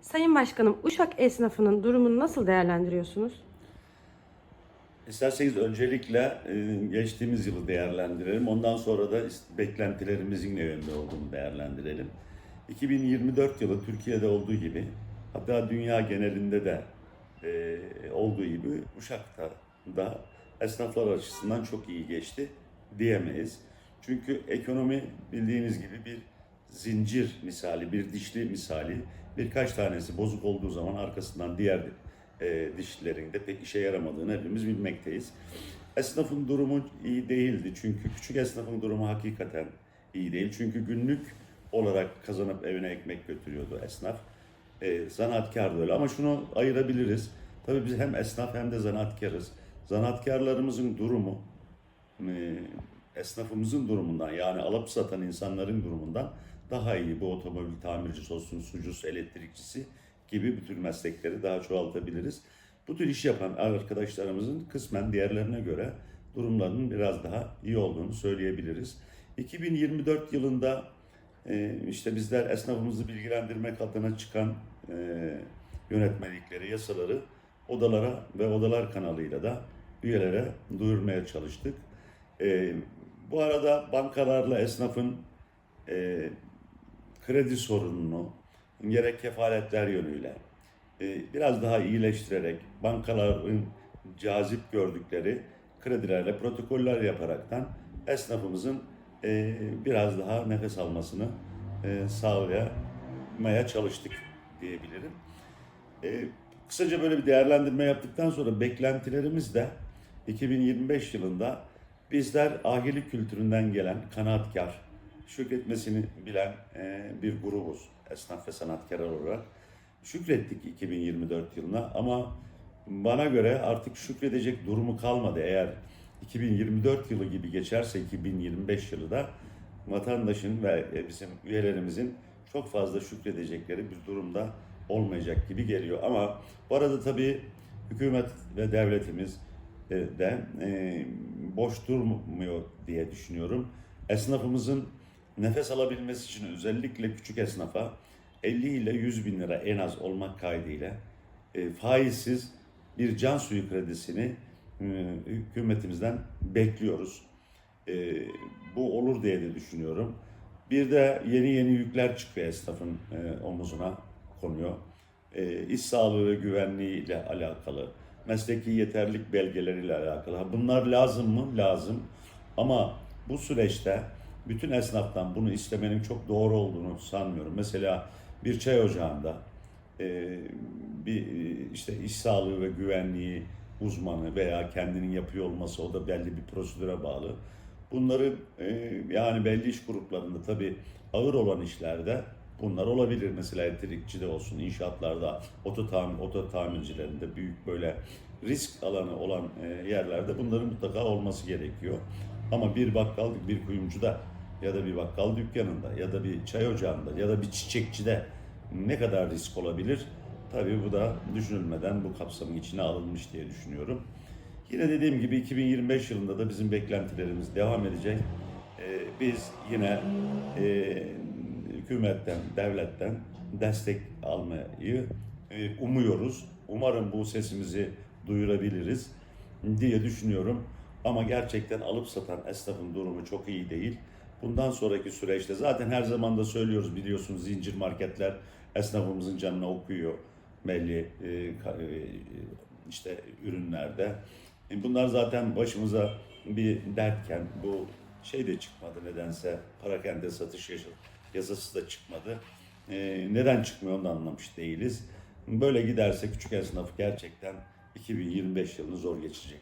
Sayın Başkanım, Uşak esnafının durumunu nasıl değerlendiriyorsunuz? İsterseniz öncelikle e, geçtiğimiz yılı değerlendirelim. Ondan sonra da beklentilerimizin ne yönde olduğunu değerlendirelim. 2024 yılı Türkiye'de olduğu gibi hatta dünya genelinde de e, olduğu gibi Uşak'ta da esnaflar açısından çok iyi geçti diyemeyiz. Çünkü ekonomi bildiğiniz gibi bir zincir misali, bir dişli misali. Birkaç tanesi bozuk olduğu zaman arkasından diğer e, dişlilerin de pek işe yaramadığını hepimiz bilmekteyiz. Esnafın durumu iyi değildi çünkü küçük esnafın durumu hakikaten iyi değil. Çünkü günlük olarak kazanıp evine ekmek götürüyordu esnaf. E, zanaatkar da öyle ama şunu ayırabiliriz. Tabii biz hem esnaf hem de zanaatkarız. Zanaatkarlarımızın durumu e, esnafımızın durumundan yani alıp satan insanların durumundan daha iyi. Bu otomobil tamircisi olsun, sucusu, elektrikçisi gibi bütün meslekleri daha çoğaltabiliriz. Bu tür iş yapan arkadaşlarımızın kısmen diğerlerine göre durumlarının biraz daha iyi olduğunu söyleyebiliriz. 2024 yılında e, işte bizler esnafımızı bilgilendirmek adına çıkan e, yönetmelikleri, yasaları odalara ve odalar kanalıyla da üyelere duyurmaya çalıştık. Bu arada bankalarla esnafın e, kredi sorununu gerek kefaletler yönüyle e, biraz daha iyileştirerek bankaların cazip gördükleri kredilerle protokoller yaparaktan esnafımızın e, biraz daha nefes almasını e, sağlayamaya çalıştık diyebilirim. E, kısaca böyle bir değerlendirme yaptıktan sonra beklentilerimiz de 2025 yılında bizler ahilik kültüründen gelen kanaatkar, şükretmesini bilen e, bir grubuz esnaf ve sanatkarlar olarak. Şükrettik 2024 yılına ama bana göre artık şükredecek durumu kalmadı. Eğer 2024 yılı gibi geçerse 2025 yılı da vatandaşın ve e, bizim üyelerimizin çok fazla şükredecekleri bir durumda olmayacak gibi geliyor. Ama bu arada tabii hükümet ve devletimiz e, de e, boş durmuyor diye düşünüyorum. Esnafımızın nefes alabilmesi için özellikle küçük esnafa 50 ile 100 bin lira en az olmak kaydıyla e, faizsiz bir can suyu kredisini e, hükümetimizden bekliyoruz. E, bu olur diye de düşünüyorum. Bir de yeni yeni yükler çıkıyor esnafın e, omuzuna konuyor. E, iş sağlığı ve güvenliği ile alakalı, mesleki yeterlilik belgeleriyle alakalı. Bunlar lazım mı? Lazım. Ama bu süreçte bütün esnaftan bunu istemenin çok doğru olduğunu sanmıyorum. Mesela bir çay ocağında e, bir e, işte iş sağlığı ve güvenliği uzmanı veya kendinin yapıyor olması o da belli bir prosedüre bağlı. Bunların e, yani belli iş gruplarında tabii ağır olan işlerde bunlar olabilir. Mesela elektrikçide olsun, inşaatlarda, oto, tamir, oto tamircilerinde büyük böyle risk alanı olan e, yerlerde bunların mutlaka olması gerekiyor. Ama bir bakkal, bir kuyumcuda ya da bir bakkal dükkanında ya da bir çay ocağında ya da bir çiçekçide ne kadar risk olabilir? Tabii bu da düşünülmeden bu kapsamın içine alınmış diye düşünüyorum. Yine dediğim gibi 2025 yılında da bizim beklentilerimiz devam edecek. Ee, biz yine e, hükümetten, devletten destek almayı e, umuyoruz. Umarım bu sesimizi duyurabiliriz diye düşünüyorum. Ama gerçekten alıp satan esnafın durumu çok iyi değil. Bundan sonraki süreçte zaten her zaman da söylüyoruz biliyorsunuz zincir marketler esnafımızın canına okuyor belli e, e, işte ürünlerde. Bunlar zaten başımıza bir dertken bu şey de çıkmadı nedense parakende satış yasa- yasası da çıkmadı. E, neden çıkmıyor onu da anlamış değiliz. Böyle giderse küçük esnaf gerçekten 2025 yılını zor geçecek.